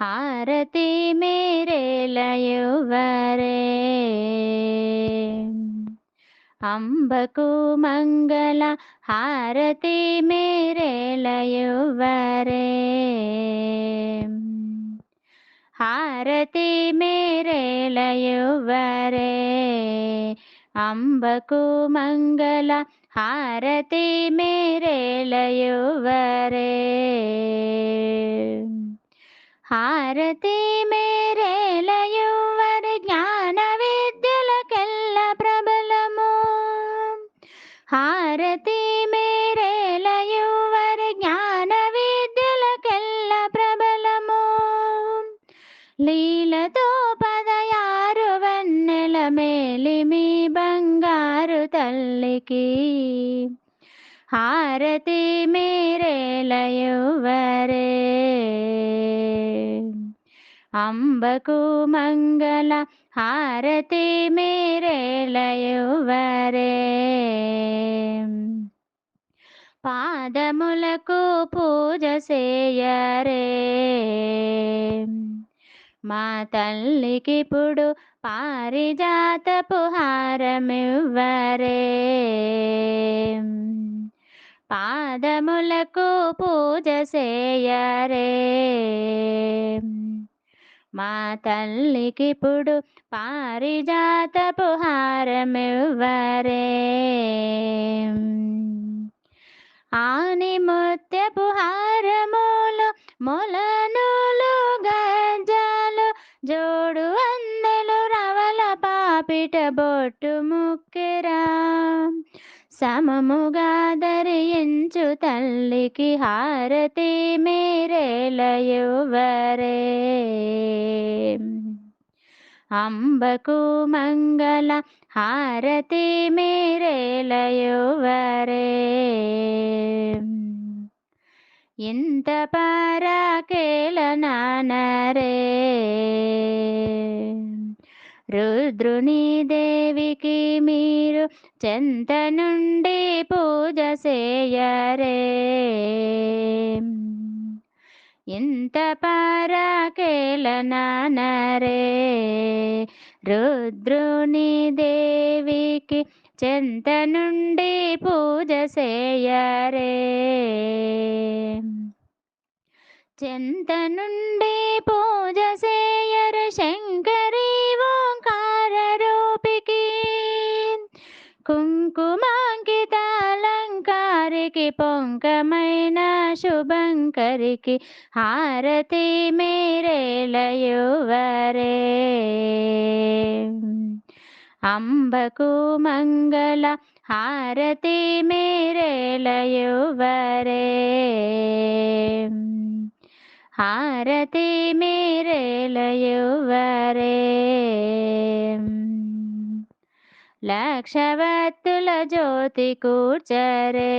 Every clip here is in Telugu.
हारति मेरे लयो वरे अम्बकुमङ्गला हारेरे लयो वरे हारतिं मेरे लो वरे अम्बकुमङ्गला हारेरे लयो वरे జ్ఞాన విద్యలకెల్ల ప్రబలము. హారతి మేరేలయువరి జ్ఞాన విద్యలకెల్ల ప్రబలము. లీలతో పదయారు వన్నెల మేలిమి బంగారు తల్లికి. హారతి మేరేలయువరే అంబకు మంగళ హారతి మేరేలయువరే పాదములకు పూజ చేయరే. మా తల్లికిప్పుడు పారిజాతపు హారమివ్వరే. పాదములకు పూజ చేయరే. మా తల్లికిప్పుడు పారిజాతపు హారమివ్వరే ఆని ముత్యపు హారములు మొలనులు గజ్జలు జోడు అందెలు రవల పాపిట బొట్టు ముక్కెరా. సమముగా ధరించు తల్లికి హారతి మేరేలయువరే అంబకు మంగళ హారతి మేరేలయువరే ఇంత పరాకేల నానరే. రుద్రుని దేవికి మీరు చెంత నుండి పూజ చేయరే. ఇంత పరాకేల రుద్రుని దేవికి చెంత నుండి పూజ చేయరే. చెంత నుండి పూజ చేయరు. శంకరి కుంకుమాంకిత అలంకారికి పొంకమైన శుభంకరికి హారతి మేరేలయువరే అంబకు మంగళ హారతి మేరేలయువరే హారతి మేరేలయువరే లక్షవత్తుల జ్యోతి కూర్చరే.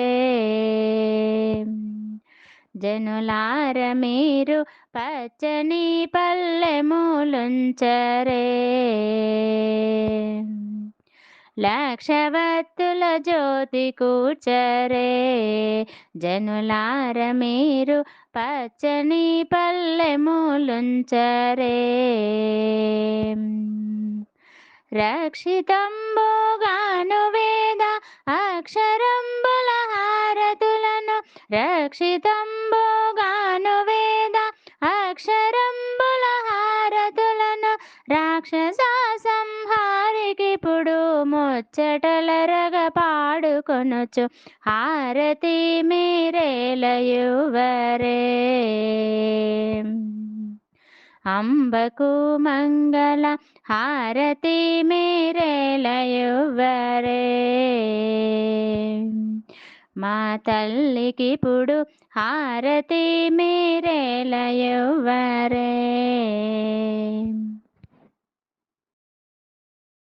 జనులార మీరు పచ్చని పల్లెమూలుంచరే లక్షవత్తుల జ్యోతి కూర్చరే. జనులార మీరు పచ్చని పల్లెమూలుంచరే రక్షితంబుగాను వేద అక్షరంబుల హారతులను రక్షితంబుగాను వేద అక్షరంబుల హారతులను రాక్షస సంహారికిప్పుడు ముచ్చటలరగ పాడుకొనొచ్చు హారతి మీరేలయువరే అంబకు మంగళ హారతి మేరేలయువరే మా తల్లికి ఇప్పుడు హారతి మేరేలయువరే